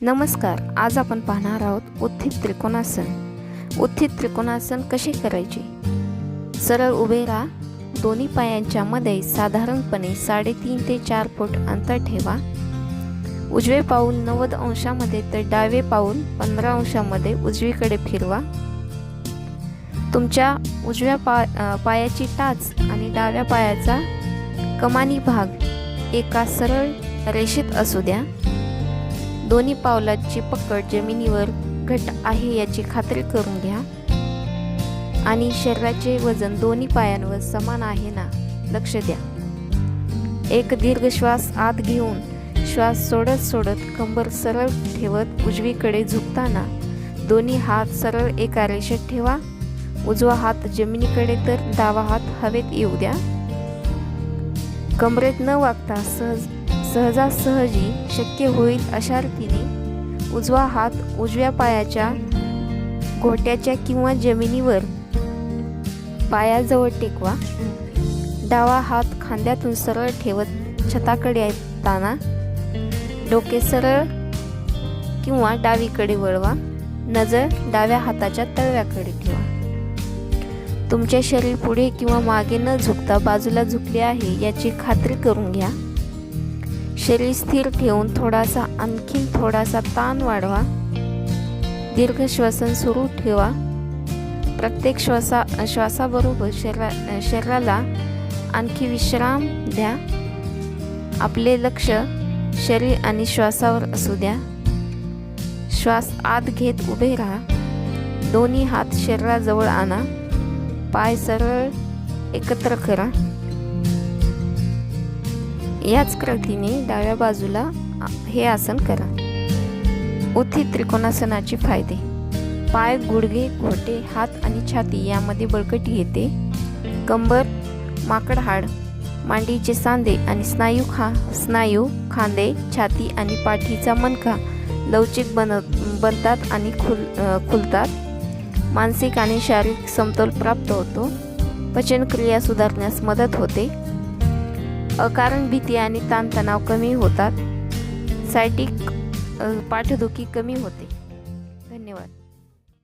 नमस्कार आज आपण पाहणार आहोत उत्थित त्रिकोणासन. उत्थित त्रिकोणासन कसे करायचे? सरळ उभे राहा दोन्ही पायांच्या मध्ये साधारणपणे साडेतीन ते चार फूट अंतर ठेवा. उजवे पाऊल नव्वद अंशामध्ये तर डावे पाऊल पंधरा अंशामध्ये उजवीकडे फिरवा. तुमच्या उजव्या पा पायाची टाच आणि डाव्या पायाचा कमानी भाग एका सरळ रेषेत असू द्या. दोन्ही पावलाची पकड जमिनीवर घट आहे याची खात्री करून घ्या. आणि शरीराचे वजन दोन्ही पायांवर समान आहे ना लक्ष द्या. एक दीर्घ श्वास आत घेऊन श्वास सोडत सोडत कंबर सरळ ठेवत उजवीकडे झुकताना दोन्ही हात सरळ एका रेषेत ठेवा. उजवा हात जमिनीकडे तर डावा हात हवेत येऊ द्या. कमरेत न वागता सहज सहजासहजी शक्य होईल अशा रीतीने उजवा हात उजव्या पायाच्या घोट्याच्या किंवा जमिनीवर पायाजवळ टेकवा. डावा हात खांद्यातून सरळ ठेवत छताकडे येताना डोके सरळ किंवा डावीकडे वळवा. नजर डाव्या हाताच्या तळव्याकडे ठेवा. तुमचे शरीर पुढे किंवा मागे न झुकता बाजूला झुकले आहे याची खात्री करून घ्या. शरीर स्थिर ठेवून थोडासा आणखीन थोडासा ताण वाढवा. दीर्घ श्वसन सुरू ठेवा. प्रत्येक श्वासा श्वासाबरोबर शरीरा शरीराला आणखी विश्राम द्या. आपले लक्ष शरीर आणि श्वासावर असू द्या. श्वास आत घेत उभे राहा. दोन्ही हात शरीराजवळ आणा. पाय सरळ एकत्र करा. याच कृतीने डाव्या बाजूला हे आसन करा. उथी त्रिकोणासनाचे फायदे. पाय गुडघे घोटे हात आणि छाती यामध्ये बळकटी येते कंबर माकड हाड मांडीचे सांधे आणि स्नायू खा स्नायू खांदे छाती आणि पाठीचा मणका लवचिक बन बनतात आणि खुल खुलतात. मानसिक आणि शारीरिक समतोल प्राप्त होतो. पचनक्रिया सुधारण्यास मदत होते. अकारण भीती आणि ताणतणाव कमी होतात. सायटिक पाठदुखी कमी होते.